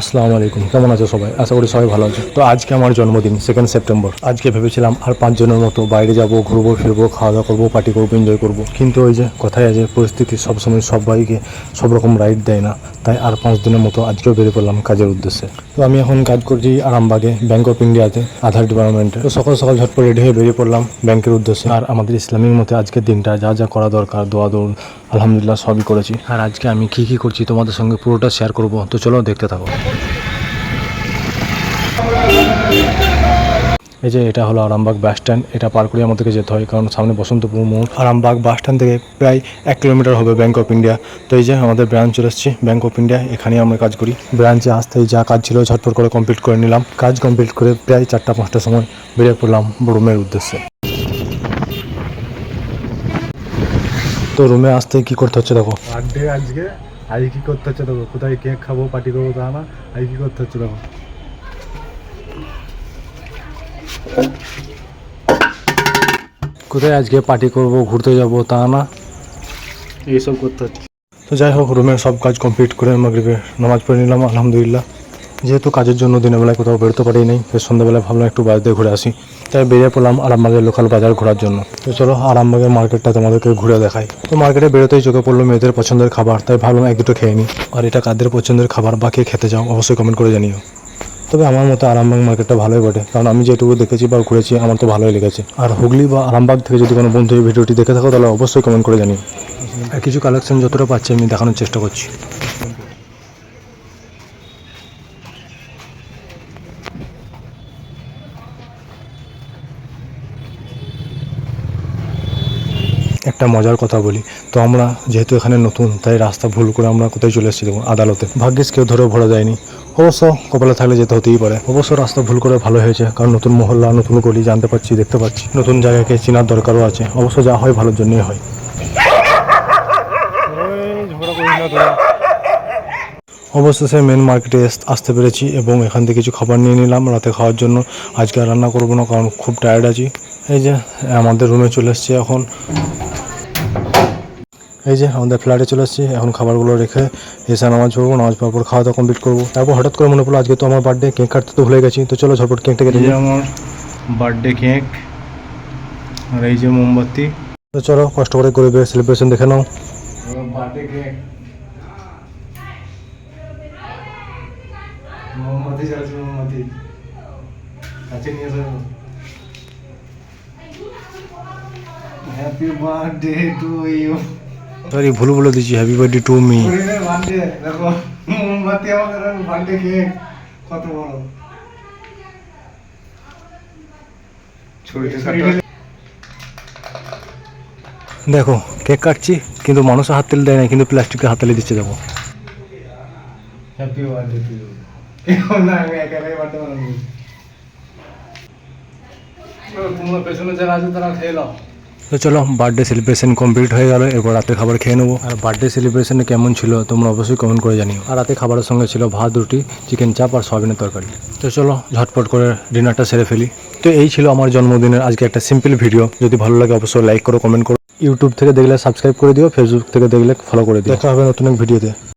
আসসালামু আলাইকুম। কেমন আছো সবাই? আশা করি সবাই ভালো আছে। তো আজকে আমার জন্মদিন সেকেন্ড সেপ্টেম্বর আজকে ভেবেছিলাম আর পাঁচজনের মতো বাইরে যাব, ঘুরবো, ফিরবো খাওয়া দাওয়া করব পার্টি করব এনজয় করব। কিন্তু ওই যে কথায় আছে, পরিস্থিতি সবসময় সবাইকে সব রকম রাইড দেয় না। তাই আর পাঁচ দিনের মতো আজকেও বেরিয়ে পড়লাম কাজের উদ্দেশ্যে। তো আমি এখন কাজ করছি আরামবাগে ব্যাঙ্ক অফ ইন্ডিয়াতে আধার ডিপার্টমেন্টে তো সকাল সকাল ঝটপট রেডি হয়ে বেরিয়ে পড়লাম ব্যাংকের উদ্দেশ্যে। আর আমাদের ইসলামিক মতে আজকের দিনটা যা যা করা দরকার দোয়া দৌড় আলহামদুলিল্লাহ, সবই করেছি। আর আজকে আমি কি কি করছি তোমাদের সঙ্গে পুরোটা শেয়ার করব। তো চলো দেখতে থাকো। এই যে এটা হলো আরামবাগ বাস স্ট্যান্ড এটা পার করে আমাদেরকে যেতে হয়, কারণ সামনে বসন্তপুর মোড়। আরামবাগ বাস স্ট্যান্ড থেকে প্রায় এক কিলোমিটার হবে ব্যাঙ্ক অফ ইন্ডিয়া তো এই যে আমাদের ব্রাঞ্চ চলে এসেছি ব্যাংক অফ ইন্ডিয়া এখানেই আমরা কাজ করি। ব্রাঞ্চে আসতেই যা কাজ ছিল ঝটপট করে কমপ্লিট করে নিলাম। কাজ কমপ্লিট করে প্রায় চারটা পাঁচটার সময় বেরিয়ে পড়লাম রুমের উদ্দেশ্যে। তো রুমে আসতে কি করতে হচ্ছে দেখো? বার্থডে আজকে আজকে কি করতে হচ্ছে দেখো? কোথায় কেক খাব পার্টি করব তা না আজকে কি করতে হচ্ছে দেখো? কোথায় আজকে পার্টি করব ঘুরতে যাব তা না? এইসব করতে হচ্ছে। তো যাই হোক রুমের সব কাজ কমপ্লিট করে মাগরিবে নামাজ পড়ে নিলাম আলহামদুলিল্লাহ। যেহেতু কাজের জন্য দিনের বেলায় কোথাও বেরোতে পারি নাই তো সন্ধ্যাবেলায় ভাবলাম একটু বাইরে দিয়ে ঘুরে আসি। তাই বেরিয়ে পড়লাম আরামবাগের লোকাল বাজার ঘোরার জন্য। তো চলো আরামবাগের মার্কেটটা তোমাদেরকে ঘুরে দেখাই। তো মার্কেটে বেরোতেই চোখে পড়ল মেয়েদের পছন্দের খাবার, তাই ভাবলাম এক দুটো খেয়ে নিই আর এটা কাদের পছন্দের খাবার বা কে খেতে চাও, অবশ্যই কমেন্ট করে জানিও। তবে আমার মতো আরামবাগ মার্কেটটা ভালোই বটে, কারণ আমি যেটুকু দেখেছি বা ঘুরেছি, আমার তো ভালোই লেগেছে। আর হুগলি বা আরামবাগ থেকে যদি কোনো বন্ধু এই ভিডিওটি দেখে থাকো, তাহলে অবশ্যই কমেন্ট করে জানিও। আর কিছু কালেকশন যতটা পাচ্ছি আমি দেখানোর চেষ্টা করছি। একটা মজার কথা বলি। তো আমরা যেহেতু এখানে নতুন, তাই রাস্তা ভুল করে আমরা কোথায় চলে এসেছি আদালতে। ভাগ্যিস কেউ ধরেও ভরা যায়নি। অবশ্য কপালে থাকলে যেতে হতেই পারে। অবশ্য রাস্তা ভুল করে ভালো হয়েছে, কারণ নতুন মহল্লা, নতুন গলি জানতে পারছি, দেখতে পাচ্ছি। নতুন জায়গাকে চেনার দরকারও আছে। অবশ্য যা হয় ভালোর জন্যই হয়। অবশেষে মেন মার্কেটে আসতে পেরেছি এবং এখান থেকে কিছু খাবার নিয়ে নিলাম রাতে খাওয়ার জন্য। আজকে আর রান্না করব না, কারণ খুব টায়ার্ড আছি। এই যে আমাদের রুমে চলে এসেছি এখন। এই যে আমাদের ফ্ল্যাটে চলে এসেছি এখন খাবারগুলো রেখে এসে নামাজ পড়ব নামাজ পড়ার পর খাওয়া দাওয়া কমপ্লিট করব। তারপর হঠাৎ করে মনে পড়ল আজকে তো আমার বার্থডে কেক কাটতে তো ভুলে গেছি। তো চলো ঝটপট কেকটা কেটে আমার বার্থডে কেক আর এই যে মোমবাতি। তো চলো কষ্ট করে করে সেলিব্রেশন দেখে নাও। বার্থডে কেক মোমবাতি মোমবাতি। কাছে নিয়ে এসো happy birthday to you sorry ভুল বলে দিচ্ছি হ্যাপি বার্থডে টু মি হরিণের বার্থডে দেখো মোমবাতি আমাদের বার্থডে কেক কত বড় ছুরিটা কাটা দেখো কেক কাটছি কিন্তু মানুষের হাত তেল দেয় না কিন্তু প্লাস্টিকের হাত তেলে দিচ্ছে দেখো হ্যাপি বার্থডে টু ইউ কেউ না আমি একা একাই বার্থডে বানাবো তোমরা পেছনে যারা আছে তারা খেয়ে নাও তো চলো বার্থডে সেলিব্রেশন কমপ্লিট হয়ে গেল, এরপর রাতে খাবার খেয়ে নেব। আর বার্থডে সেলিব্রেশনে কেমন ছিল, তোমরা অবশ্যই কমেন্ট করে জানিও। আর রাতে খাবারের সঙ্গে ছিল ভাত, রুটি চিকেন চাপ আর সয়াবিনের তরকারি। তো চলো, ঝটপট করে ডিনারটা সেরে ফেলি। তো এই ছিল আমার জন্মদিনের আজকে একটা সিম্পল ভিডিও যদি ভালো লাগে, অবশ্যই লাইক করো কমেন্ট করো। ইউটিউব থেকে দেখলে সাবস্ক্রাইব করে দিও ফেসবুক থেকে দেখলে ফলো করে দিও। দেখা হবে নতুন এক ভিডিওতে